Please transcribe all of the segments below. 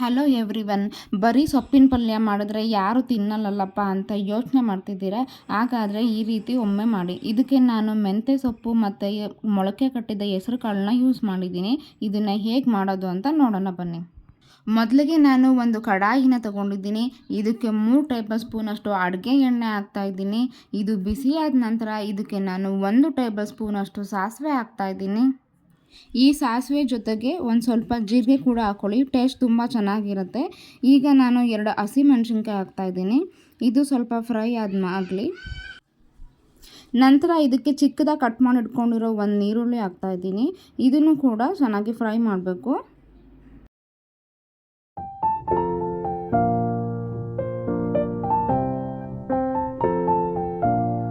Hello every one ಬರೀ ಸೊಪ್ಪಿನ ಪಲ್ಯ ಮಾಡಿದ್ರೆ ಯಾರು ತಿನ್ನಲ್ಲಲ್ಲಪ್ಪ ಅಂತ ಯೋಚನೆ ಮಾಡ್ತಿದ್ದೀರಾ? ಹಾಗಾದರೆ ಈ ರೀತಿ ಒಮ್ಮೆ ಮಾಡಿ. ಇದಕ್ಕೆ ನಾನು ಮೆಂತ್ಯ ಸೊಪ್ಪು ಮತ್ತು ಮೊಳಕೆ ಕಟ್ಟಿದ ಹೆಸರು ಕಾಳನ್ನ ಯೂಸ್ ಮಾಡಿದ್ದೀನಿ. ಇದನ್ನು ಹೇಗೆ ಮಾಡೋದು ಅಂತ ನೋಡೋಣ ಬನ್ನಿ. ಮೊದಲಿಗೆ ನಾನು ಒಂದು ಕಡಾಯಿನ ತಗೊಂಡಿದ್ದೀನಿ. ಇದಕ್ಕೆ ಮೂರು ಟೇಬಲ್ ಸ್ಪೂನಷ್ಟು ಅಡುಗೆ ಎಣ್ಣೆ ಹಾಕ್ತಾಯಿದ್ದೀನಿ ಇದು ಬಿಸಿಯಾದ ನಂತರ ಇದಕ್ಕೆ ನಾನು ಒಂದು ಟೇಬಲ್ ಸ್ಪೂನಷ್ಟು ಸಾಸಿವೆ ಹಾಕ್ತಾಯಿದ್ದೀನಿ ಈ ಸಾಸಿವೆ ಜೊತೆಗೆ ಒಂದು ಸ್ವಲ್ಪ ಜೀರಿಗೆ ಕೂಡ ಹಾಕ್ಕೊಳ್ಳಿ ಟೇಸ್ಟ್ ತುಂಬ ಚೆನ್ನಾಗಿರುತ್ತೆ. ಈಗ ನಾನು ಎರಡು ಹಸಿ ಮೆಣಸಿನ್ಕಾಯಿ ಹಾಕ್ತಾಯಿದ್ದೀನಿ ಇದು ಸ್ವಲ್ಪ ಫ್ರೈ ಆದ ಆಗಲಿ. ನಂತರ ಇದಕ್ಕೆ ಚಿಕ್ಕದಾಗಿ ಕಟ್ ಮಾಡಿ ಇಟ್ಕೊಂಡಿರೋ ಒಂದು ನೀರುಳ್ಳಿ ಹಾಕ್ತಾಯಿದ್ದೀನಿ ಇದನ್ನು ಕೂಡ ಚೆನ್ನಾಗಿ ಫ್ರೈ ಮಾಡಬೇಕು.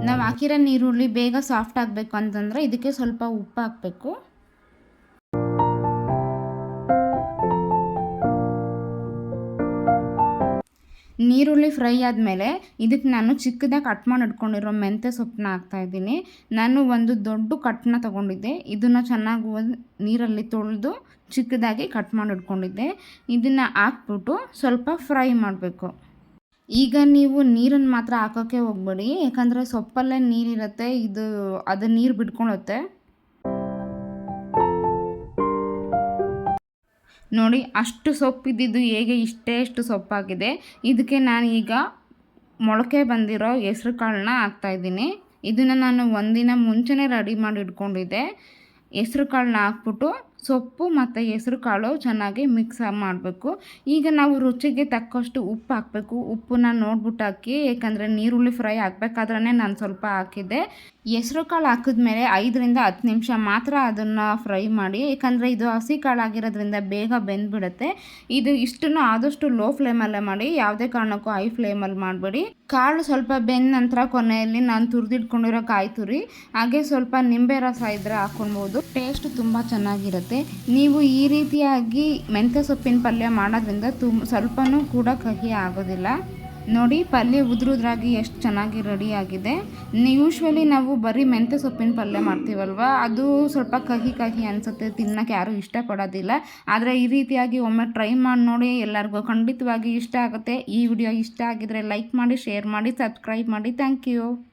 ನಾವು ಹಾಕಿರೋ ನೀರುಳ್ಳಿ ಬೇಗ ಸಾಫ್ಟ್ ಆಗಬೇಕು ಅಂತಂದರೆ ಇದಕ್ಕೆ ಸ್ವಲ್ಪ ಉಪ್ಪು ಹಾಕಬೇಕು. ನೀರುಳ್ಳಿ ಫ್ರೈ ಆದಮೇಲೆ ಇದಕ್ಕೆ ನಾನು ಚಿಕ್ಕದಾಗಿ ಕಟ್ ಮಾಡಿ ಇಟ್ಕೊಂಡಿರೋ ಮೆಂತ್ಯ ಸೊಪ್ಪನ್ನ ಹಾಕ್ತಾಯಿದ್ದೀನಿ ನಾನು ಒಂದು ದೊಡ್ಡ ಕಟ್ನ ತೊಗೊಂಡಿದ್ದೆ. ಇದನ್ನು ಚೆನ್ನಾಗಿ ನೀರಲ್ಲಿ ತೊಳೆದು ಚಿಕ್ಕದಾಗಿ ಕಟ್ ಮಾಡಿ ಇಟ್ಕೊಂಡಿದ್ದೆ ಇದನ್ನು ಹಾಕ್ಬಿಟ್ಟು ಸ್ವಲ್ಪ ಫ್ರೈ ಮಾಡಬೇಕು. ಈಗ ನೀವು ನೀರನ್ನು ಮಾತ್ರ ಹಾಕೋಕ್ಕೆ ಹೋಗ್ಬೇಡಿ. ಯಾಕಂದರೆ ಸೊಪ್ಪಲ್ಲೇ ನೀರಿರುತ್ತೆ, ಇದು, ಅದು ನೀರು ಬಿಟ್ಕೊಳುತ್ತೆ. ನೋಡಿ, ಅಷ್ಟು ಸೊಪ್ಪಿದ್ದಿದ್ದು ಹೇಗೆ ಇಷ್ಟೇ ಅಷ್ಟು ಸೊಪ್ಪಾಗಿದೆ. ಇದಕ್ಕೆ ನಾನು ಈಗ ಮೊಳಕೆ ಬಂದಿರೋ ಹೆಸ್ರು ಕಾಳನ್ನ ಹಾಕ್ತಾಯಿದ್ದೀನಿ ಇದನ್ನು ನಾನು ಒಂದಿನ ಮುಂಚೆನೇ ರೆಡಿ ಮಾಡಿ ಇಟ್ಕೊಂಡಿದ್ದೆ. ಹೆಸ್ರು ಕಾಳನ್ನ ಹಾಕ್ಬಿಟ್ಟು ಸೊಪ್ಪು ಮತ್ತು ಹೆಸ್ರು ಕಾಳು ಚೆನ್ನಾಗಿ ಮಿಕ್ಸ್ ಮಾಡಬೇಕು. ಈಗ ನಾವು ರುಚಿಗೆ ತಕ್ಕಷ್ಟು ಉಪ್ಪು ಹಾಕಬೇಕು. ಉಪ್ಪನ್ನ ನೋಡ್ಬಿಟ್ಟು ಹಾಕಿ, ಏಕೆಂದರೆ ನೀರುಳ್ಳಿ ಫ್ರೈ ಹಾಕ್ಬೇಕಾದ್ರೆ ನಾನು ಸ್ವಲ್ಪ ಹಾಕಿದ್ದೆ. ಹೆಸರು ಕಾಳು ಹಾಕಿದ್ಮೇಲೆ ಐದರಿಂದ ಹತ್ತು ನಿಮಿಷ ಮಾತ್ರ ಅದನ್ನು ಫ್ರೈ ಮಾಡಿ, ಏಕೆಂದರೆ ಇದು ಹಸಿ ಕಾಳು ಆಗಿರೋದ್ರಿಂದ ಬೇಗ ಬೆಂದ್ಬಿಡುತ್ತೆ. ಇದು ಇಷ್ಟನ್ನು ಆದಷ್ಟು ಲೋ ಫ್ಲೇಮಲ್ಲೇ ಮಾಡಿ, ಯಾವುದೇ ಕಾರಣಕ್ಕೂ ಹೈ ಫ್ಲೇಮಲ್ಲಿ ಮಾಡಬೇಡಿ. ಕಾಳು ಸ್ವಲ್ಪ ಬೆಂದ ನಂತರ ಕೊನೆಯಲ್ಲಿ ನಾನು ತುರಿದಿಟ್ಕೊಂಡಿರೋ ಕಾಯಿ ತುರಿ, ಹಾಗೆ ಸ್ವಲ್ಪ ನಿಂಬೆ ರಸ ಇದ್ದರೆ ಹಾಕೊಳ್ಬೋದು ಟೇಸ್ಟ್ ತುಂಬ ಚೆನ್ನಾಗಿರುತ್ತೆ. ನೀವು ಈ ರೀತಿಯಾಗಿ ಮೆಂತ್ಯ ಸೊಪ್ಪಿನ ಪಲ್ಯ ಮಾಡೋದ್ರಿಂದ ತುಂಬ ಸ್ವಲ್ಪನೂ ಕೂಡ ಕಹಿ ಆಗೋದಿಲ್ಲ. ನೋಡಿ, ಪಲ್ಯ ಉದುರುದ್ರಾಗಿ ಎಷ್ಟು ಚೆನ್ನಾಗಿ ರೆಡಿಯಾಗಿದೆ ಯೂಶ್ವಲಿ ನಾವು ಬರೀ ಮೆಂತ್ಯ ಸೊಪ್ಪಿನ ಪಲ್ಯ ಮಾಡ್ತೀವಲ್ವ? ಅದು ಸ್ವಲ್ಪ ಕಹಿ ಕಹಿ ಅನಿಸುತ್ತೆ, ತಿನ್ನೋಕ್ಕೆ ಯಾರೂ ಇಷ್ಟಪಡೋದಿಲ್ಲ. ಆದರೆ ಈ ರೀತಿಯಾಗಿ ಒಮ್ಮೆ ಟ್ರೈ ಮಾಡಿ ನೋಡಿ, ಎಲ್ಲರಿಗೂ ಖಂಡಿತವಾಗಿ ಇಷ್ಟ ಆಗುತ್ತೆ. ಈ ವಿಡಿಯೋ ಇಷ್ಟ ಆಗಿದ್ರೆ ಲೈಕ್ ಮಾಡಿ ಶೇರ್ ಮಾಡಿ ಸಬ್ಸ್ಕ್ರೈಬ್ ಮಾಡಿ. Thank you